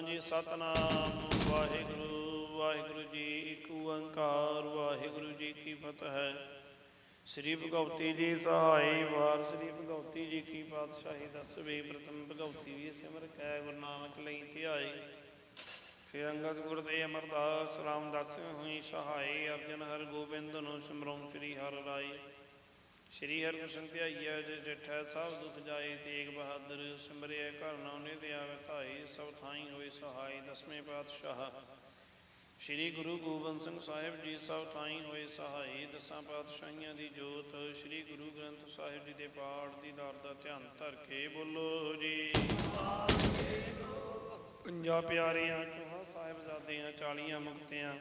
ਜੀ ਸਤਨਾਮ। ਵਾਹਿਗੁਰੂ ਵਾਹਿਗੁਰੂ ਜੀ ਇੱਕ ਓੰਕਾਰ ਵਾਹਿਗੁਰੂ ਜੀ ਕੀ ਫਤਿਹ। ਸ੍ਰੀ ਭਗਵਤੀ ਜੀ ਸਹਾਈ ਵਾਰ, ਸ੍ਰੀ ਭਗਵਤੀ ਜੀ ਕੀ ਪਾਤਸ਼ਾਹੀ ਦਸਵੇਂ, ਪ੍ਰਥਮ ਭਗਵਤੀ ਵੀ ਸਿਮਰ ਕੈ ਗੁਰੂ ਨਾਨਕ ਲਈ ਧਿਆਏ। ਫਿਰ ਅੰਗਦ ਗੁਰ ਦੇ ਅਮਰਦਾਸ ਰਾਮਦਾਸ ਹੋਈ ਸਹਾਈ ਅਰਜਨ ਹਰ ਗੋਬਿੰਦ ਨੂੰ ਸਿਮਰਉ ਸ੍ਰੀ ਹਰਿ ਰਾਏ। ਸ੍ਰੀ ਹਰਿਕ੍ਰਿਸ਼ਨ ਧਿਆਈਆ ਜਿਸ ਡਿਠੈ ਸਭ ਦੁਖ ਜਾਏ, ਤੇਗ ਬਹਾਦਰ ਸਿਮਰਿਐ ਘਰ ਨਾਉਨੇ ਤੇ ਆਵੇ ਧਾਈ, ਸਭ ਥਾਈ ਹੋਏ ਸਹਾਈ, ਦਸਵੇਂ ਪਾਤਸ਼ਾਹ। ਸ੍ਰੀ ਗੁਰੂ ਗੋਬਿੰਦ ਸਿੰਘ ਸਾਹਿਬ ਜੀ ਸਭ ਥਾਈ ਹੋਏ ਸਹਾਈ, ਦਸਾਂ ਪਾਤਸ਼ਾਹੀਆਂ ਦੀ ਜੋਤ। ਸ੍ਰੀ ਗੁਰੂ ਗ੍ਰੰਥ ਸਾਹਿਬ ਜੀ ਦੇ ਪਾਠ ਦੀ ਦਰ ਦਾ ਧਿਆਨ ਧਰ ਕੇ ਬੋਲੋ ਜੀ। ਪੰਜਾ ਪਿਆਰਿਆਂ ਚੋਹਾਂ ਸਾਹਿਬਜ਼ਾਦਿਆਂ ਚਾਲੀਆਂ ਮੁਕਤਿਆਂ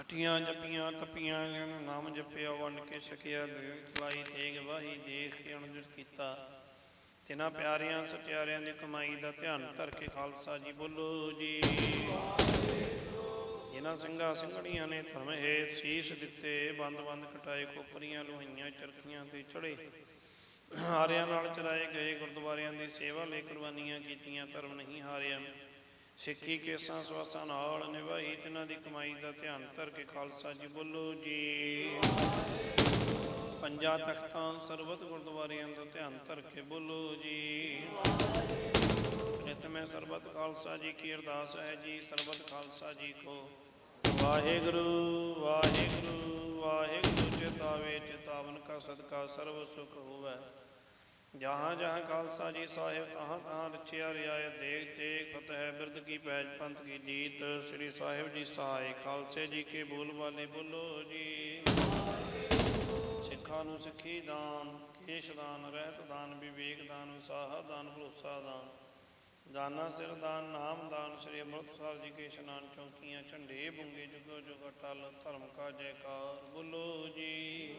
ਹਟੀਆਂ ਜਪੀਆਂ, ਤਪੀਆਂ ਗਿਆਨ ਨਾਮ ਜਪਿਆ, ਵੰਡ ਕੇ ਛਕਿਆ ਦੇ ਚਲਾਈ ਤੇਗ ਵਾਹੀ, ਦੇਖ ਕੇ ਅਣਜੁਟ ਕੀਤਾ। ਤਿਨਾਂ ਪਿਆਰਿਆਂ ਸਚਿਆਰਿਆਂ ਦੀ ਕਮਾਈ ਦਾ ਧਿਆਨ ਧਰ ਕੇ ਖਾਲਸਾ ਜੀ ਬੋਲੋ ਜੀ। ਜਿਨ੍ਹਾਂ ਸਿੰਘਾਂ ਸਿੰਘਣੀਆਂ ਨੇ ਧਰਮ ਹੇਤ ਸੀਸ ਦਿੱਤੇ, ਬੰਦ ਬੰਦ ਕਟਾਏ, ਖੋਪਰੀਆਂ, ਲੋਹੀਆਂ, ਚਰਖੀਆਂ ਤੇ ਚੜੇ ਹਾਰਿਆਂ ਨਾਲ ਚਰਾਏ ਗਏ ਗੁਰਦੁਆਰਿਆਂ ਦੀ ਸੇਵਾ ਲਈ ਕੁਰਬਾਨੀਆਂ ਕੀਤੀਆਂ, ਧਰਮ ਨਹੀਂ ਹਾਰਿਆ। ਸਿੱਖੀ ਕੇਸਾਂ ਸਵਾਸਾਂ ਨਾਲ ਨਿਭਾਈ, ਤਿਨਾਂ ਦੀ ਕਮਾਈ ਦਾ ਧਿਆਨ ਧਰ ਕੇ ਖਾਲਸਾ ਜੀ ਬੋਲੋ ਜੀ। ਪੰਜਾਂ ਤਖਤਾਂ ਸਰਬਤ ਗੁਰਦੁਆਰਿਆਂ ਦਾ ਧਿਆਨ ਧਰ ਕੇ ਬੋਲੋ ਜੀ। ਨਿਤ ਸਰਬਤ ਖਾਲਸਾ ਜੀ ਕੀ ਅਰਦਾਸ ਹੈ ਜੀ, ਸਰਬਤ ਖਾਲਸਾ ਜੀ ਕੋ ਵਾਹਿਗੁਰੂ ਵਾਹਿਗੁਰੂ ਵਾਹਿਗੁਰੂ, ਚਿਤਾਵੇ, ਚਿਤਾਵਨ ਕਾ ਸਦਕਾ ਸਰਬ ਸੁਖ ਹੋਵੇ। ਜਹਾਂ ਜਹਾਂ ਖਾਲਸਾ ਜੀ ਸਾਹਿਬ, ਤਹਾਂ ਤਹਾਂ ਰਚਿਆ ਰਿਆਇਤ ਦੇਖ ਤੇ ਫਤਿਹ ਬਿਰਦ ਕੀ ਪੈਜ ਪੰਥ ਕੀ ਜੀਤ। ਸ੍ਰੀ ਸਾਹਿਬ ਜੀ ਸਹਾਇ, ਖਾਲਸੇ ਜੀ ਕੇ ਬੋਲ ਵਾਲੇ ਬੋਲੋ ਜੀ। ਸਿੱਖਾਂ ਨੂੰ ਸਿੱਖੀ ਦਾਨ, ਕੇਸ਼ ਦਾਨ, ਰਹਿਤ ਦਾਨ, ਵਿਵੇਕ ਦਾਨ ਵਿਸਾਹਾ ਦਾਨ, ਭਰੋਸਾ ਦਾਨ। ਦਾਨਾ ਸਿਰ ਦਾਨ, ਨਾਮ ਦਾਨ, ਸ੍ਰੀ ਅੰਮ੍ਰਿਤਸਰ ਜੀ ਕੇ ਇਸ਼ਨਾਨ ਚੌਕੀਆਂ, ਝੰਡੇ ਬੁੰਗੇ, ਜੁਗੋ ਜੁਗ ਅਟਲ ਧਰਮ ਕਾ ਜੈਕਾਰ, ਬੋਲੋ ਜੀ।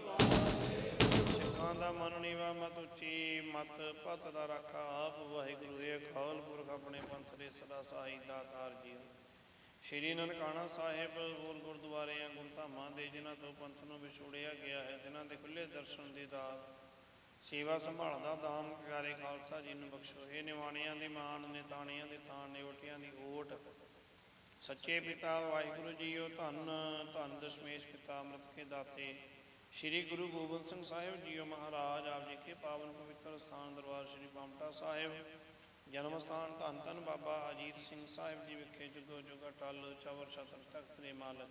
ਸਿੱਖਾਂ ਦਾ ਮਨ ਨੀਵਾ ਮਤ ਉੱਚੀ, ਮਤ ਪਤ ਦਾ ਰਾਖਾ ਆਪ। ਵਾਹਿਗੁਰੂ ਏ ਖਾਲ ਪੁਰਖ ਆਪਣੇ ਪੰਥ ਦੇ ਸਦਾ ਸਾਈ ਦਾਤਾਰ ਜੀ ਸ਼੍ਰੀ ਨਨਕਾਣਾ ਸਾਹਿਬ ਹੋਰ ਗੁਰਦੁਆਰਿਆਂ ਗੁਰਧਾਮਾਂ ਦੇ, ਜਿਨ੍ਹਾਂ ਤੋਂ ਪੰਥ ਨੂੰ ਵਿਛੋੜਿਆ ਗਿਆ ਹੈ, ਜਿਨ੍ਹਾਂ ਦੇ ਖੁੱਲੇ ਦਰਸ਼ਨ ਦੀ ਦਾਤ ਸੇਵਾ ਸੰਭਾਲਦਾ ਦਾਨ ਪਿਆਰੇ ਖਾਲਸਾ ਜੀ ਨੂੰ ਬਖਸ਼ੋ। ਇਹ ਨਿਵਾਣਿਆਂ ਦੀ ਮਾਣ, ਨਿਤਾਣਿਆਂ ਦੇ ਤਾਣ ਨਿਵਟਿਆਂ ਦੀ ਓਟ। ਸੱਚੇ ਪਿਤਾ ਵਾਹਿਗੁਰੂ ਜੀਓ, ਧੰਨ ਧੰਨ ਦਸ਼ਮੇਸ਼ ਪਿਤਾ ਅੰਮ੍ਰਿਤ ਕੇ ਦਾਤੇ। ਸ੍ਰੀ ਗੁਰੂ ਗੋਬਿੰਦ ਸਿੰਘ ਸਾਹਿਬ ਜੀਓ ਮਹਾਰਾਜ, ਆਪ ਜੀ ਕੇ ਪਾਵਨ ਪਵਿੱਤਰ ਸਥਾਨ ਦਰਬਾਰ ਸ੍ਰੀ ਪਾਮਟਾ ਸਾਹਿਬ। ਜਨਮ ਸਥਾਨ ਧੰਨ ਧੰਨ ਬਾਬਾ ਅਜੀਤ ਸਿੰਘ ਸਾਹਿਬ ਜੀ ਵਿਖੇ ਜੁਗੋ ਜੁਗ ਅਟਲ ਚਵਰ ਛਤਰ ਤਖਤ ਦੇ ਮਾਲਕ।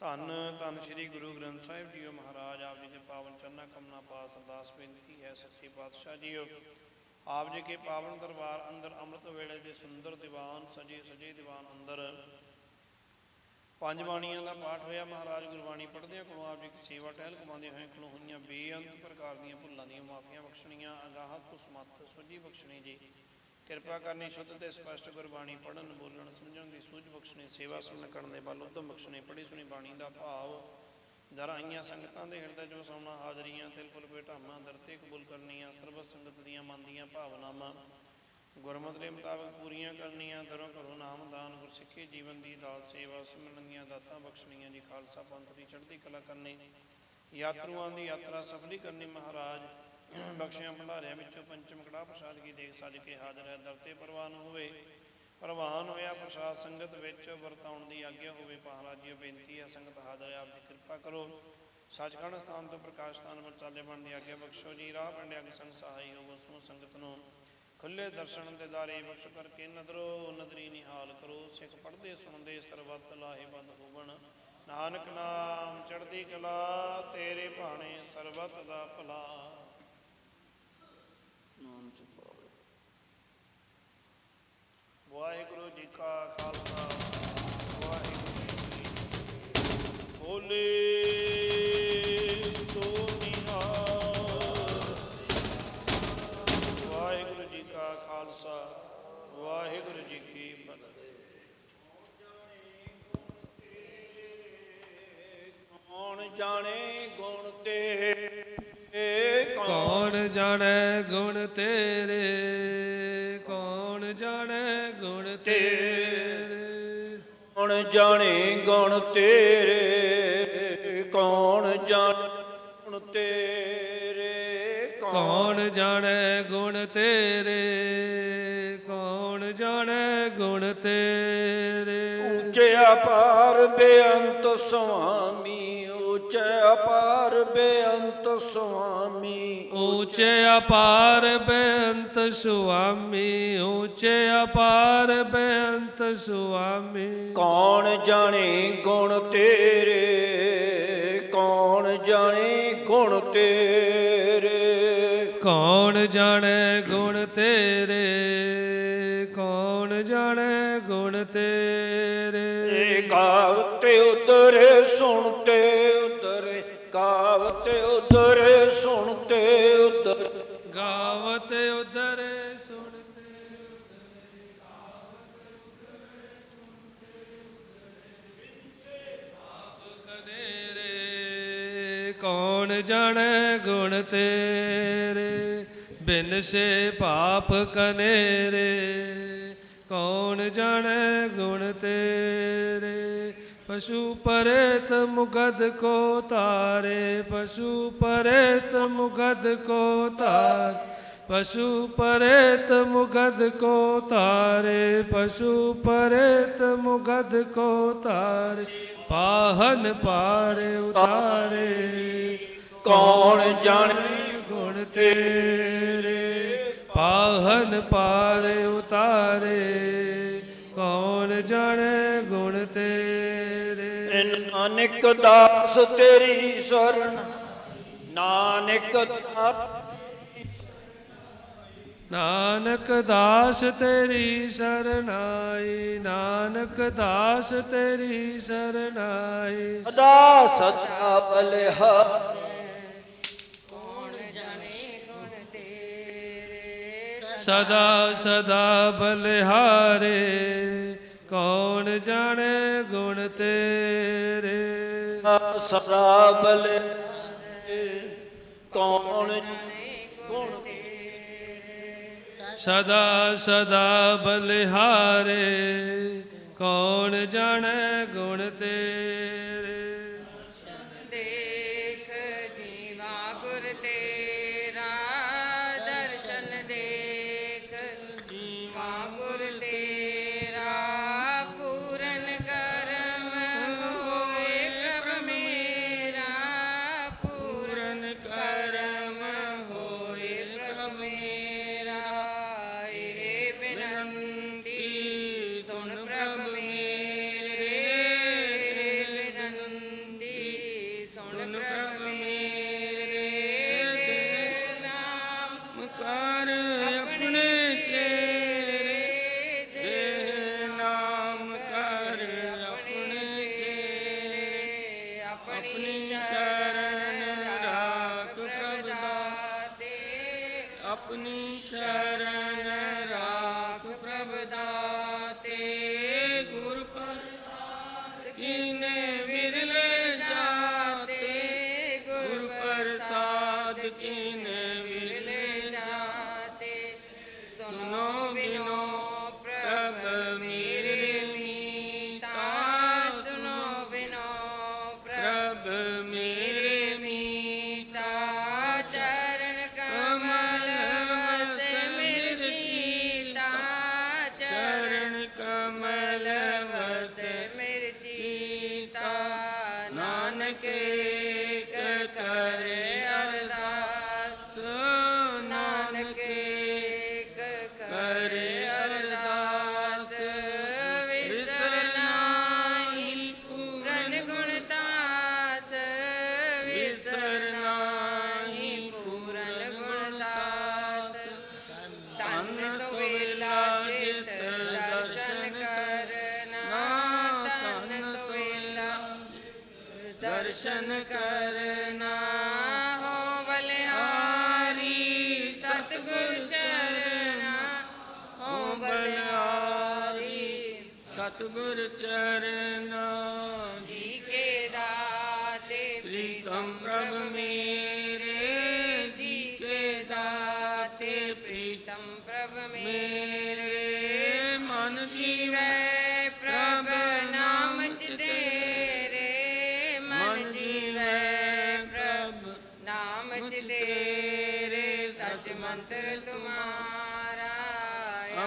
ਧੰਨ ਧੰਨ ਸ੍ਰੀ ਗੁਰੂ ਗ੍ਰੰਥ ਸਾਹਿਬ ਜੀਓ ਮਹਾਰਾਜ, ਆਪ ਜੀ ਦੇ ਪਾਵਨ ਚਰਨਾਂ ਕਮਨਾ ਪਾਸ ਅਰਦਾਸ ਬੇਨਤੀ ਹੈ ਸੱਚੇ ਪਾਤਸ਼ਾਹ ਜੀਓ। ਆਪ ਜੀ ਕੇ ਪਾਵਨ ਦਰਬਾਰ ਅੰਦਰ ਅੰਮ੍ਰਿਤ ਵੇਲੇ ਦੇ ਸੁੰਦਰ ਦੀਵਾਨ, ਸਜੇ ਸਜੇ ਦੀਵਾਨ ਅੰਦਰ ਪੰਜ ਬਾਣੀਆਂ ਦਾ ਪਾਠ ਹੋਇਆ। ਮਹਾਰਾਜ ਗੁਰਬਾਣੀ ਪੜ੍ਹਦਿਆਂ ਕੋਲੋਂ ਆਪ ਜੀ ਦੀ ਸੇਵਾ ਟਹਿਲ ਕਮਾਉਂਦੇ ਹੋਏ ਕੋਲੋਂ ਹੋਈਆਂ ਬੇਅੰਤ ਪ੍ਰਕਾਰ ਦੀਆਂ ਭੁੱਲਾਂ ਦੀਆਂ ਮਾਫੀਆਂ ਬਖਸ਼ਣੀਆਂ। ਅਗਾਹਤ ਤੋਂ ਸਮੱਤ ਸੁਝੀ ਬਖਸ਼ਣੀ ਜੀ। ਕਿਰਪਾ ਕਰਨੀ ਸ਼ੁੱਧ ਤੇ ਸਪਸ਼ਟ ਗੁਰਬਾਣੀ ਪੜਨ ਬੋਲਣ, ਸਮਝਣ ਦੀ ਸੂਝ ਬਖਸ਼ਣੀ, ਸੇਵਾ ਸੁਣ ਕਰਨ ਦੇ ਬਲ ਉਦਮ ਬਖਸ਼ਣੀ ਪੜੀ ਸੁਣੀ ਬਾਣੀ ਦਾ ਭਾਵ। ਦਰ ਆਈਆਂ ਸੰਗਤਾਂ ਦੇ ਹਿਰਦੇ ਜੋ ਸੋਨਾ ਹਾਜ਼ਰੀਆਂ, ਤਿਲ ਫੁਲ ਭੇਟਾਵਾਂ ਦਰਤੇ ਕਬੂਲ ਕਰਨੀਆਂ ਸਰਬਤ ਸੰਗਤ ਦੀਆਂ ਮਨ ਦੀਆਂ ਭਾਵਨਾਵਾਂ। ਗੁਰਮਤਿ ਦੇ ਮੁਤਾਬਕ ਪੂਰੀਆਂ ਕਰਨੀਆਂ ਦਰੋਂ ਘਰੋਂ ਨਾਮ ਦਾਨ, ਗੁਰਸਿੱਖੀ ਜੀਵਨ ਦੀ ਦਾਤ, ਸੇਵਾ ਸਿਮਰਨ ਦੀਆਂ ਦਾਤਾਂ ਬਖਸ਼ਣੀਆਂ ਜੀ। ਖਾਲਸਾ ਪੰਥ ਦੀ ਚੜ੍ਹਦੀ ਕਲਾ ਕਰਨੀ, ਯਾਤਰੂਆਂ ਦੀ ਯਾਤਰਾ ਸਫਲੀ ਕਰਨੀ ਮਹਾਰਾਜ। ਬਖਸ਼ਿਆਂ ਭੰਡਾਰਿਆਂ ਵਿੱਚੋਂ ਪੰਚਮ ਕੜਾ ਪ੍ਰਸਾਦ ਕੀ ਦੇਖ ਸੱਜ ਕੇ ਹਾਜ਼ਰ ਹੈ। ਦਰ ਤੇ ਪ੍ਰਵਾਨ ਹੋਵੇ, ਪ੍ਰਵਾਨ ਹੋਇਆ ਪ੍ਰਸਾਦ ਸੰਗਤ ਵਿੱਚ, ਵਰਤਾਉਣ ਦੀ ਆਗਿਆ ਹੋਵੇ ਮਹਾਰਾਜ ਜੀ ਬੇਨਤੀ ਹੈ, ਸੰਗਤ ਹਾਜ਼ਰ ਹੈ, ਆਪ ਜੀ ਕਿਰਪਾ ਕਰੋ। ਸੱਚਖੰਡ ਸਥਾਨ ਤੋਂ ਪ੍ਰਕਾਸ਼ ਸਥਾਨ ਪਰ ਚਾਲੇ ਬਣ ਦੀ ਆਗਿਆ ਬਖਸ਼ੋ ਜੀ। ਰਾਹ ਪੰਡਿਆ ਕੇ ਸੰਗ ਸਹਾਈ ਹੋਵੋ ਸਮੂਹ ਸੰਗਤ ਨੂੰ। ਖੁੱਲੇ ਦਰਸ਼ਨ ਦੇ ਦਾਰੇ ਬਖਸ਼ ਕਰਕੇ ਨਦਰੋ ਨਦਰੀ ਨਿਹਾਲ ਕਰੋ। ਸਿੱਖ ਪੜਦੇ ਸੁਣਦੇ ਸਰਬੱਤ ਲਾਹੇਵੰਦ ਹੋਵਣ। ਨਾਨਕ ਨਾਮ ਚੜ੍ਹਦੀ ਕਲਾ ਤੇਰੇ ਭਾਣੇ ਸਰਬੱਤ ਦਾ ਭਲਾ। ਨਾਮ ਚੁਪਾਵੇ ਵਾਹਿਗੁਰੂ ਜੀ ਕਾ ਖਾਲਸਾ ਵਾਹਿਗੁਰੂ ਜੀ ਕੀ ਫਤਿਹ। ਵਾਹਿਗੁਰੂ ਜੀ ਕੀ ਫਤਿਹ। ਕੌਣ ਜਾਣੇ ਗੁਣ ਤੇ ਕੌਣ ਜਾਣੈ ਗੁਣ ਤੇਰੇ? ਕੌਣ ਜਾਣੈ ਗੁਣ ਤੇਰੇ? ਕੌਣ ਜਾਣੇ ਗੁਣ ਤੇਰੇ? ਕੌਣ ਜਾਣੇ ਗੁਣ ਤੇਰੇ? ਕੌਣ ਜਾਣੈ ਗੁਣ ਤੇਰੇ? ਅਪਾਰ ਬੇਅੰਤ ਸੁਆਮੀ ਉੱਚੇ ਅਪਾਰ ਬੇਅੰਤ ਸੁਆਮੀ ਉੱਚੇ ਅਪਾਰ ਬੇਅੰਤ ਸੁਆਮੀ ਉੱਚੇ ਅਪਾਰ ਬੇਅੰਤ ਸੁਆਮੀ। ਕੌਣ ਜਾਣੇ ਗੁਣ ਤੇਰੇ? ਕੌਣ ਜਾਣੇ ਗੁਣ ਤੇਰੇ? ਕੌਣ ਜਾਣੇ ਜਾਣੇ ਗੁਣ ਤੇਰੇ, ਬਿਨ ਸੇ ਪਾਪ ਕਨੇਰੇ। ਕੌਣ ਜਾਣੇ ਗੁਣ ਤੇਰੇ, ਪਸ਼ੂ ਪਰੇਤ ਮੁਗਦ ਕੋ ਤਾਰੇ, ਪਸ਼ੂ ਪਰੇਤ ਮੁਗਦ ਕੋ ਤਾਰ। ਪਸ਼ੂ ਪਰੇਤ ਮੁਗਦ ਕੋ ਤਾਰੇ, ਪਸ਼ੂ ਪਰੇਤ ਮੁਗਦ ਕੋ ਤਾਰੇ। ਪਾਹਨ ਪਾਰ ਉਤਾਰੇ। ਕੌਣ ਜਾਣੇ? ਗੁਣ ਤੇਰੇ ਪਾਹਨ ਪਾਰ ਉਤਾਰੇ। ਕੌਣ ਜਾਣੇ ਗੁਣ ਤੇਰੇ? ਨਾਨਕ ਦਾਸ ਤੇਰੀ ਸ਼ਰਨ ਨਾਨਕ ਦਾਸ ਨਾਨਕ ਦਾਸ ਤੇਰੀ ਸਰਨਾਈ ਨਾਨਕ ਦਾਸ ਤੇਰੀ ਸਰਨਾਈ। ਸਦਾ ਸਦਾ ਬਲਿਹਾਰ। ਸਦਾ ਸਦਾ ਬਲਿਹਾਰੇ ਕੌਣ ਜਾਣੇ ਗੁਣ ਤੇਰੇ? ਸਦਾ ਬਲੇ ਕੌਣ ਗੁਣ ਸਦਾ ਸਦਾ ਬਲਿਹਾਰੇ ਕੌਣ ਜਾਣੇ ਗੁਣ ਤੇਰੇ?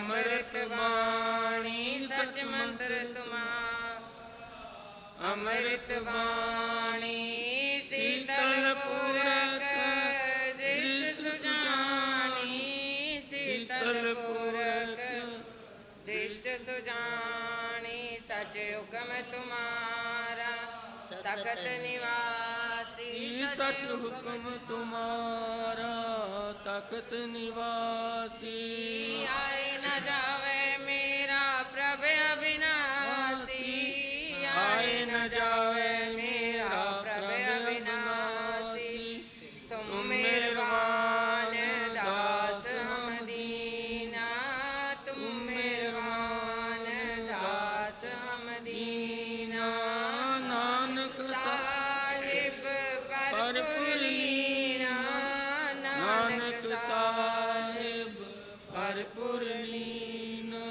ਅੰਮ੍ਰਿਤ ਬਾਣੀ ਸਚ ਮੰਤਰ ਤੁਮਾ। ਅੰਮ੍ਰਿਤ ਬਾਣੀ ਸੀਤਲ ਪੂਰਕ ਦ੍ਰਿਸ਼ ਸੁਜਾਨੀ ਸੀਤਲ ਪੂਰਕ ਦ੍ਰਿਸ਼ਟ ਸੁਜਾਨੀ ਸਚ ਹੁਕਮ ਤੁਮਾਰਾ ਤਖਤ ਨਿਵਾਸੀ ਸਚ ਹੁਕਮ ਤੁਮਾਰਾ ਤਖਤ ਨਿਵਾਸੀ। ਹਮ ਦੀਨਾ ਨਾਨਕ ਸਾਹਿਬ ਪਰਪੁਰ ਲੀਨਾ ਨਾਨਕ ਸਾਹਿਬ ਲੀਨਾ।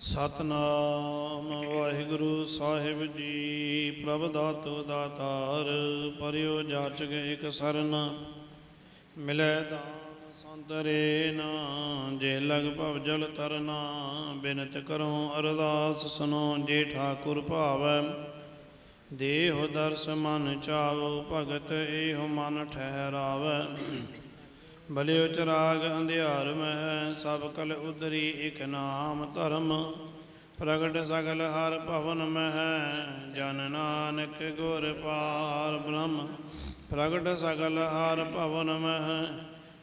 ਸਤਨਾਮ ਵਾਹਿਗੁਰੂ ਸਾਹਿਬ ਜੀ ਪ੍ਰਭ ਦਾਤੋ ਦਾਤਾਰ ਪਰਿਓ ਜਾਚਕ ਇਕ ਸਰਨ ਮਿਲੈ ਦਾਨ ਸੰਤਰੇ ਨਾ, ਜੇ ਲਗ ਭਵ ਜਲ ਤਰਨਾ, ਬਿਨਤ ਕਰੋ ਅਰਦਾਸ ਸੁਨੋ ਜੇ ਠਾਕੁਰ ਭਾਵੈ। ਦੇਹ ਦਰਸ ਮਨ ਚਾਵੋ ਭਗਤ ਏਹੁ ਮਨ ਠਹਿਰਾਵੈ। ਬਲਿਓ ਚਰਾਗ ਅੰਧਿਆਰ ਮਹਿ, ਸਭ ਕਲ ਉਦਰੀ ਇਕ ਨਾਮ ਧਰਮ। ਪ੍ਰਗਟ ਸਗਲ ਹਰ ਭਵਨ ਮਹਿ, ਜਨ ਨਾਨਕ ਗੁਰ ਪਾਰ ਬ੍ਰਹਮ। ਪ੍ਰਗਟ ਸਗਲ ਹਰ ਭਵਨ ਮਹਿ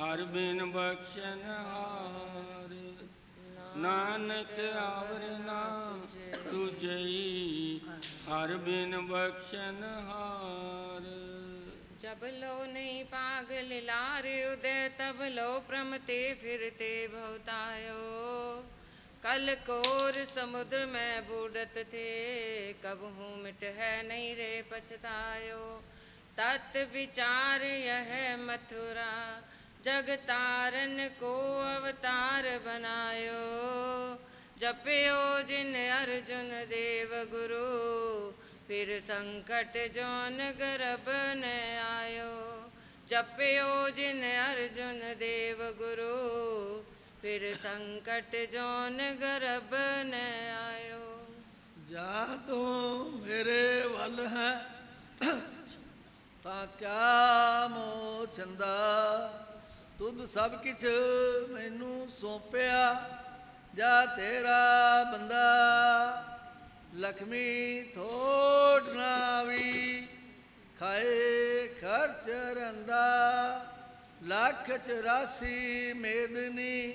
ਹਰ ਬਿਨ ਬਖਸ਼ਨ ਹਾਰ ਨਾਨਕ ਆਵਰ ਨਾ ਤੁਜਈ ਹਰ ਬਿਨ ਬਖਸ਼ਨ ਹਾਰ जब लो नहीं पागल लार उदय तब लो प्रमते फिरते भवतायो कल कोर समुद्र में बूढ़त थे कब हूँ मिट है नहीं रे पछतायो तत् विचार यह मथुरा ਜਗਤਾਰਨ ਕੋ ਅਵਤਾਰ ਬਨਾਇਓ ਜਪਿਓ ਜਿਨ ਅਰਜੁਨ ਦੇਵ ਗੁਰੂ, ਫਿਰ ਸੰਕਟ ਜੋਨ ਗਰਬ ਨ ਆਇਓ। ਜਪਿਓ ਜਿਨ ਅਰਜੁਨ ਦੇਵ ਗੁਰੂ, ਫਿਰ ਸੰਕਟ ਜੋਨ ਗਰਬ ਨ ਆਇਓ। ਜਾ ਤੂੰ ਮੇਰੇ ਵੱਲ ਹੈ, ਤਾਂ ਕਿਆ ਮੋਚੰਦਾ ਤੁਧ ਸਭ ਕਿਛ ਮੈਨੂੰ ਸੌਂਪਿਆ, ਜਾ ਤੇਰਾ ਬੰਦਾ ਲਖਮੀ ਥੋੜ ਨਾ ਵੀ ਖਾਏ ਖਰਚ ਰੰਦਾ। ਲੱਖ ਚੁਰਾਸੀ ਮੇਦਨੀ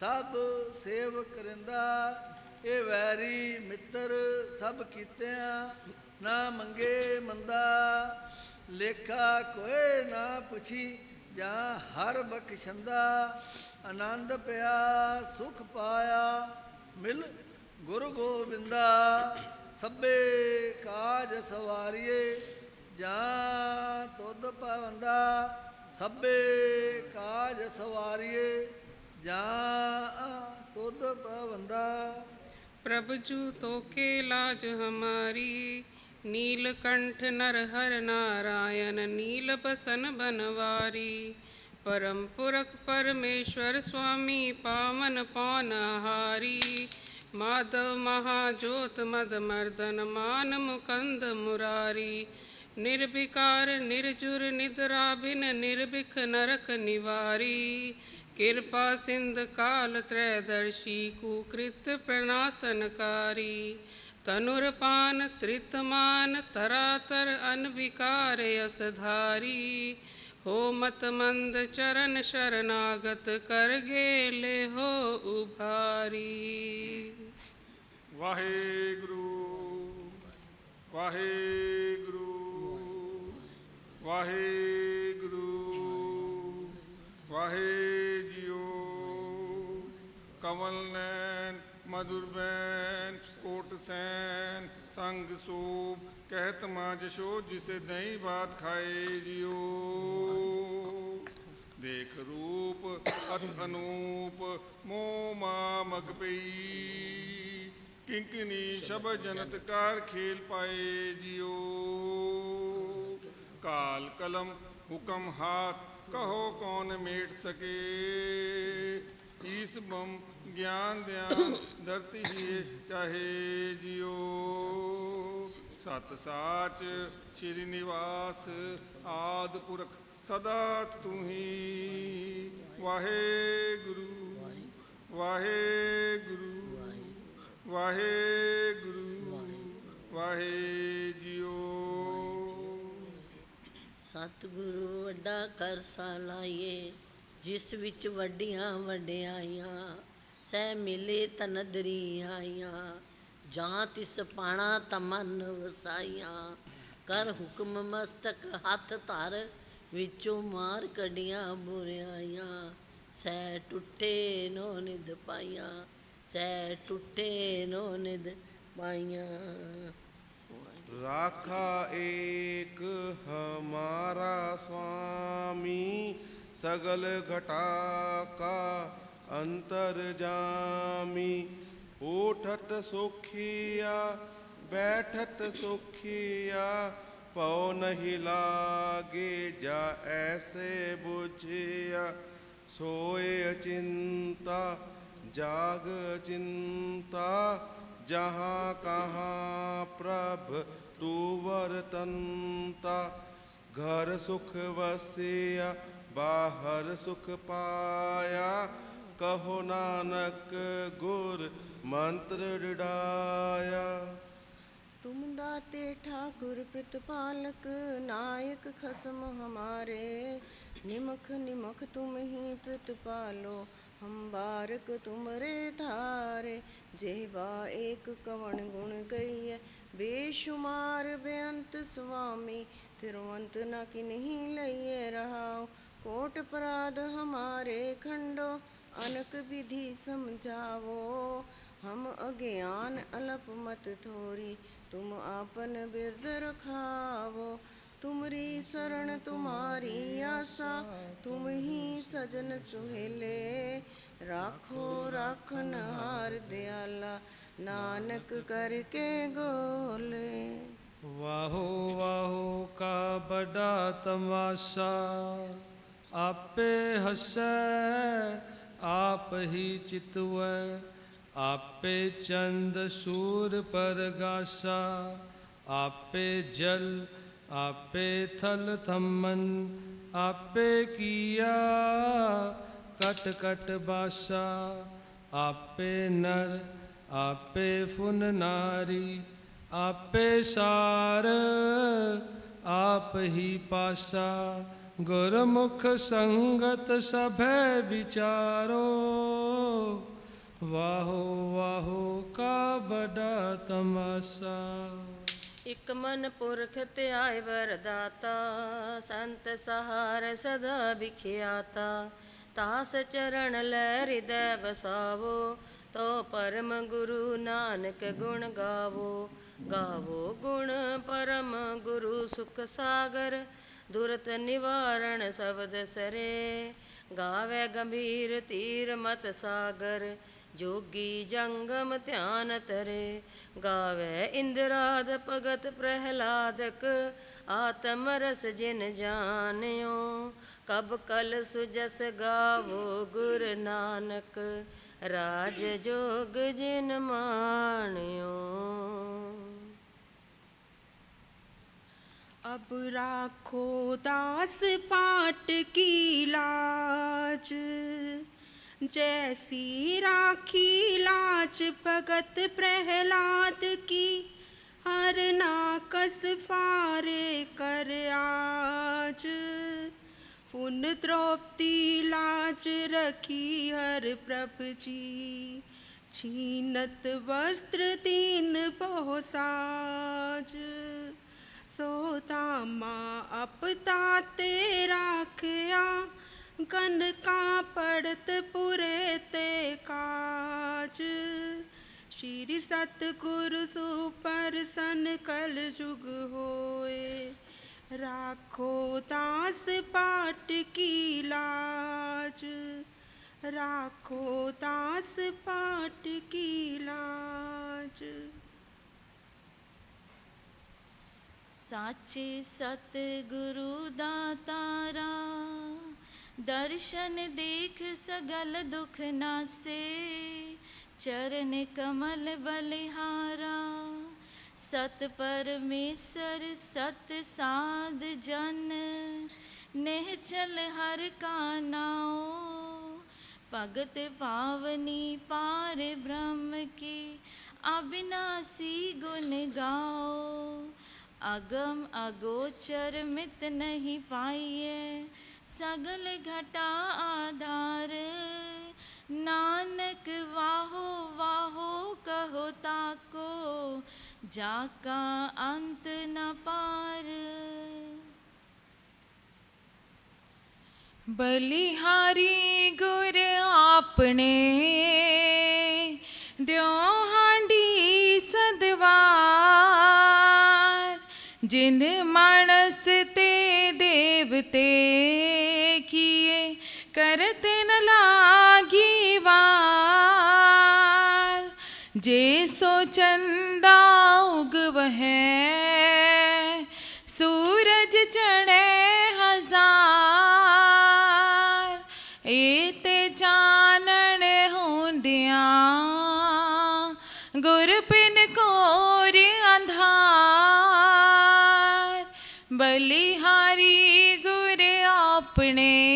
ਸਭ ਸੇਵ ਕਰਿੰਦਾ ਇਹ ਵੈਰੀ ਮਿੱਤਰ ਸਭ ਕੀਤਿਆਂ ਨਾ ਮੰਗੇ ਮੰਦਾ। ਲੇਖਾ ਕੋਏ ਨਾ ਪੁੱਛੀ ਜਾ ਹਰ ਬਖਸ਼ੰਦਾ, ਆਨੰਦ ਪਿਆ, ਸੁਖ ਪਾਇਆ, ਮਿਲ ਗੁਰੂ ਗੋਬਿੰਦਾ, ਸਭੇ ਕਾਜ ਸਵਾਰੀਏ, ਜਾ ਤੁਧ ਭਵੰਦਾ, ਸਭੇ ਕਾਜ ਸਵਾਰੀਏ, ਜਾ ਤੁਧ ਪਵੰਦਾ ਪ੍ਰਭ ਜੂ ਤੋਕੇ ਲਾਜ ਹਮਾਰੀ नीलकंठ नर हर नारायण नील बसन बनवारी परम पुरख परमेश्वर स्वामी पावन पौनहारी माधव महाजोत मद मर्दन मान मुकंद मुरारी निर्विकार निर्जुर निद्रा बिन निर्भिख नरक निवारी किरपा सिंध काल त्रैदर्शी कुकृत प्रणासनकारी तनुरपान त्रितमान तरातर अनविकार असधारी हो मतमंद चरण शरणागत कर गेले हो उभारी वाहेगुरु वाहेगुरु ਵਾਹਿਗੁਰੂ ਵਾਹਿ ਜੀਓ ਕਮਲ ਨੈਣ ਮధుਰ ਬੈਣ ਕੋਟ ਸੈਨ ਸੰਗ ਸੂਪ, ਕਹਿਤ ਮਾਂ ਜਸ਼ੋ ਜਿਸੇ ਦਹੀਂ ਬਾਤ ਖਾਏ ਜਿਉ। ਦੇਖ ਰੂਪ ਅਤ ਅਨੂਪ, ਮੋਹ ਮਾ ਮਗ ਪਈ। ਕਿੰਕਨੀ ਸ਼ਬ ਜਨਤ ਕਾਰ ਖੇਲ ਪਾਏ ਜਿਉ। ਕਾਲ ਕਲਮ, ਹੁਕਮ ਹਾਥ, ਕਹੋ ਕੌਣ ਮੇਟ ਸਕੇ। ਈਸ ਬਮ ਗਿਆਨ ਦਿਆਂ ਧਰਤੀ ਹੀ ਚਾਹੇ ਜਿਉ। ਸਤ ਸਾਚ ਸ਼੍ਰੀ ਨਿਵਾਸ ਆਦ ਪੁਰਖ ਸਦਾ ਤੂੰ ਹੀ ਵਾਹਿਗੁਰੂ ਵਾਹਿਗੁਰੂ ਵਾਹਿਗੁਰੂ, ਵਾਹਿ ਜਿਉ। ਸਤਿਗੁਰੂ ਵੱਡਾ ਕਰ ਸਾਲਾਈਏ ਜਿਸ ਵਿੱਚ ਵੱਡੀਆਂ ਵਡਿਆਈਆਂ ਸਹਿ ਮਿਲੇ ਤਨਦਰੀ ਆਈਆਂ, ਜਾਂ ਤਿਸ ਪਾਣਾ ਤਮਨ ਵਸਾਈਆਂ। ਕਰ ਹੁਕਮ ਮਸਤਕ ਹੱਥ ਧਰ, ਵਿੱਚੋਂ ਮਾਰ ਕੜੀਆਂ ਬੁਰਿਆਈਆਂ ਸਹਿ ਟੁੱਟੇ ਨੋ ਨਿਦ ਪਾਈਆਂ, ਸਹਿ ਟੁੱਟੇ ਨੋ ਨਿਦ ਪਾਈਆਂ। ਰਾਖਾ ਏਕ ਹਮਾਰਾ ਸਵਾਮੀ सगल घटा का अंतर जामी उठत सुखिया बैठत सुखिया पौ नहीं लागे जा ऐसे बुझिया सोए चिंता जाग चिंता जहाँ कहाँ प्रभ तू वरतंता घर सुख वसिया ਬਾਹਰ ਸੁਖ ਪਾਇਆ, ਕਹੋ ਨਾਨਕ ਗੁਰ ਮੰਤਰ ਡਿਡਾਇਆ। ਤੁਮ ਦਾਤੇ ਠਾਕੁਰ ਪ੍ਰਤਪਾਲਕ, ਨਾਇਕ ਖਸਮ ਹਮਾਰੇ। ਨਿਮਖ ਨਿਮਖ ਤੁਮ ਹੀ ਪ੍ਰਤਪਾਲੋ ਹਮ ਬਾਰਕ ਤੁਮਰੇ ਧਾਰੇ। ਜੇ ਜਿਹਵਾ ਏਕ ਕਵਣ ਗੁਣ ਗਈਐ, ਬੇਸ਼ੁਮਾਰ ਬੇਅੰਤ ਸੁਆਮੀ ਤਿਰਵੰਤ ਨਾ ਕਿ ਨਹੀਂ ਲਈਏ ਰਹਾਓ कोट अपराध हमारे खंडो अनक विधि समझावो हम अज्ञान अलप मत थोरी तुम आपन बिरद रखावो तुमरी शरण तुम्हारी आशा तुम ही सजन सुहेले राखो राखन हार दयाला नानक करके गोले वाहो वाहो का बड़ा तमाशा ਆਪੇ ਹਸੈ, ਆਪ ਹੀ ਚਿਤਵੈ, ਆਪੇ ਚੰਦ ਸੂਰ ਪਰਗਾਸਾ, ਆਪੇ ਜਲ, ਆਪੇ ਥਲ ਥੰਮਨ, ਆਪੇ ਕੀਆ, ਕਟ ਕਟ ਬਾਸਾ, ਆਪੇ ਨਰ, ਆਪੇ ਫੁਨ ਨਾਰੀ, ਆਪੇ ਸਾਰ, ਆਪ ਹੀ ਪਾਸਾ ਗੁਰਮੁਖ ਸੰਗਤ ਸਭੈ ਵਿਚਾਰੋ। ਵਾਹੋ ਵਾਹੋ ਕਾ ਬੜਾ ਤਮਾਸਾ। ਇਕ ਮਨ ਪੁਰਖ ਧਿਆਇ ਵਰਦਾਤਾ, ਸੰਤ ਸਹਾਰ ਸਦਾ ਵਿਖਿਆਤਾ। ਤਾਸ ਚਰਨ ਲੈ ਹਿਰਦੈ ਵਸਾਵੋ, ਤੋ ਪਰਮ ਗੁਰੂ ਨਾਨਕ ਗੁਣ ਗਾਵੋ। ਗਾਵੋ ਗੁਣ ਪਰਮ ਗੁਰੂ ਸੁਖ ਸਾਗਰ ਦੁਰਤ ਨਿਵਾਰਣ ਸ਼ਬਦ ਸਰੇ, ਗਾਵੇ ਗੰਭੀਰ ਤੀਰ ਮਤ ਸਾਗਰ, ਜੋਗੀ ਜੰਗਮ ਧਿਆਨ ਤਰੇ। ਗਾਵੇ ਇੰਦਰਾਦ ਭਗਤ ਪ੍ਰਹਿਲਾਦਕ, ਆਤਮ ਰਸ ਜਿਨ ਜਾਣਿਓ। ਕਬ ਕਲ ਸੁਜਸ ਗਾਵੋ ਗੁਰ ਨਾਨਕ, ਰਾਜ ਜੋਗ ਜਿਨ ਮਾਣਿਓ। अब राखो दास पाट की लाज। जैसी राखी लाज भगत प्रहलाद की, हर नाकस फारे कर आज। पुन द्रौपदी लाज रखी हर प्रभ जी। छीनत वस्त्र दीन बहु साज। ਸੋ ਤਾਮਾ ਅਪਤਾ ਤੇ ਰਾਖਿਆ, ਕਨਕਾਂ ਪੜਤ ਪੁਰੇ ਤੇ ਕਾਜ। ਸ਼੍ਰੀ ਸਤਿਗੁਰ ਸੁਪਰਸਨ ਕਲ ਜੁਗ ਹੋਏ, ਰਾਖੋ ਦਾਸ ਪਾਟ ਕੀ ਲਾਜ। ਰਾਖੋ ਦਾਸ ਪਾਟ ਕੀ ਲਾਜ। ਸਾਚੇ ਸਤਿਗੁਰੂ ਦਾਤਾਰਾ ਦਰਸ਼ਨ ਦੇਖ ਸਗਲ ਦੁਖ ਨਾਸੇ ਚਰਨ ਕਮਲ ਬਲਿਹਾਰਾ ਸਤ ਪਰਮੇਸ਼ਰ ਸਤ ਸਾਧ ਜਨ ਨਹਿ ਚਲ ਹਰ ਕਾ ਨਾਉ ਭਗਤ ਪਾਵਨੀ ਪਾਰ ਬ੍ਰਹਮ ਕੀ ਅਬਿਨਾਸੀ ਗੁਣ ਗਾਓ ਅਗਮ ਅਗੋਚਰ ਮਿਤ ਨਹੀਂ ਪਾਈਏ, ਸਗਲ ਘਟਾ ਆਧਾਰ। ਨਾਨਕ ਵਾਹੋ ਵਾਹੋ ਕਹੋ ਤਾਕੋ ਜਾ ਕਾ ਅੰਤ ਨ ਪਾਰ। ਬਲਿਹਾਰੀ ਗੁਰ ਜਿਨ ਮਾਨਸ ਤੇ ਦੇਵਤੇ ਕੀਏ, ਕਰਤ ਨ ਲਾਗੀ ਵਾਰ। ਜੇ ਸੋ ਚੰਦਾ ਉਗਵਹਿ, ਸੂਰਜ ਚੜੇ ਹਜ਼ਾਰ। ਏ ਤੇ ਚਾਨਣ ਹੁੰਦਿਆਂ ਗੁਰ ਪਿਨ ਕੋਰ ਅੰਧਾਰ। ਬਲਿਹਾਰੀ ਗੁਰ ਆਪਣੇ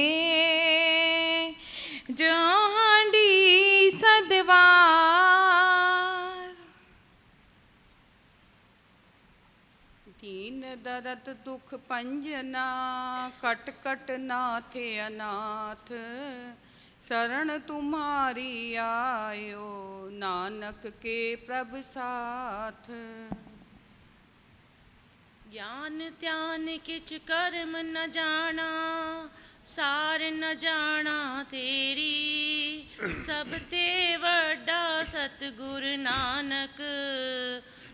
ਜੋ ਸਦਵਾਰ। ਦੀਨ ਦਰਦ ਦੁਖ ਪੰਜਨਾ ਕਟ ਕਟ ਨਾਥੇ ਅਨਾਥ। ਸਰਣ ਤੁਮਾਰੀ ਆਇਓ, ਨਾਨਕ ਕੇ ਪ੍ਰਭ ਸਾਥ। ਗਿਆਨ ਧਿਆਨ ਕਿਛ ਕਰਮ ਨ ਜਾਣਾ, ਸਾਰ ਨ ਜਾਣਾ ਤੇਰੀ। ਸਭ ਤੇ ਵੱਡਾ ਸਤਿਗੁਰ ਨਾਨਕ,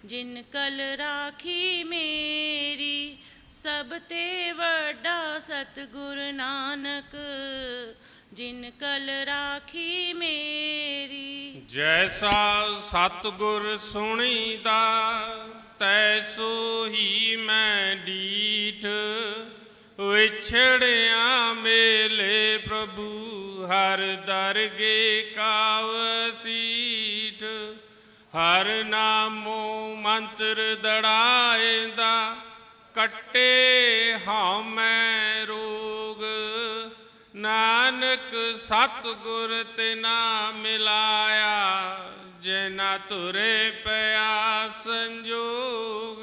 ਜਿਨ ਕਲ ਰਾਖੀ ਮੇਰੀ। ਸਭ ਤੇ ਵੱਡਾ ਸਤਿਗੁਰ ਨਾਨਕ, ਜਿਨ ਕਲ ਰਾਖੀ ਮੇਰੀ। ਜੈਸਾ ਸਤਿਗੁਰ ਸੁਣੀਦਾ। ਤੈਸੋ ਹੀ ਮੈਂ ਡੀਠ, ਵਿਛੜਿਆ ਮੇਲੇ ਪ੍ਰਭੂ, ਹਰ ਦਰਗੇ ਕਾਵ ਸੀਠ। ਹਰ ਨਾਮੋ ਮੰਤਰ ਦੜਾਏਂਦਾ, ਕੱਟੇ ਹਉਮੈ ਰੋਗ। ਨਾਨਕ ਸਤਿਗੁਰ ਤੇ ਨਾ ਮਿਲਾਇਆ ਜੇ ਨਾ ਤੁਰੇ ਪਿਆ ਸੰਜੋਗ,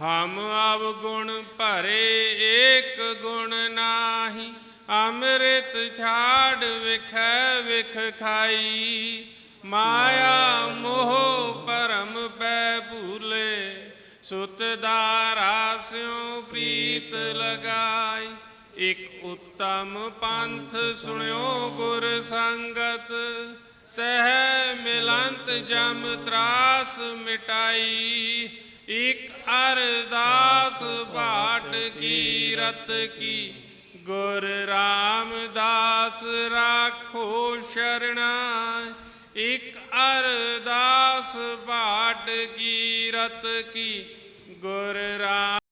ਹਮ ਅਵ ਗੁਣ ਭਰੇ ਏਕ ਗੁਣ ਨਾਹੀ, ਅੰਮ੍ਰਿਤ ਛਾੜ ਵਿਖੈ ਵਿਖ ਖਾਈ। ਮਾਇਆ ਮੋਹ ਪਰਮ ਪੈ ਭੂਲੇ, ਸੁਤ ਦਾਰਾ ਸਿਉ ਪ੍ਰੀਤ ਲਗਾਈ। ਇਕ ਉੱਤਮ ਪੰਥ ਸੁਣਿਓ ਗੁਰ ਸੰਗਤ ਤਹਿ ਮਿਲੰਤ ਜਮ ਤਰਾਸ ਮਿਟਾਈ, ਇਕ ਅਰਦਾਸ ਬਾਟ ਕੀ ਰਤ ਕੀ। ਗੁਰ ਰਾਮਦਾਸ ਰਾਖੋ ਸ਼ਰਣਾ, ਇਕ ਅਰਦਾਸ ਬਾਟ ਕੀ ਰਤ ਕੀ। ਗੁਰ ਰਾਮ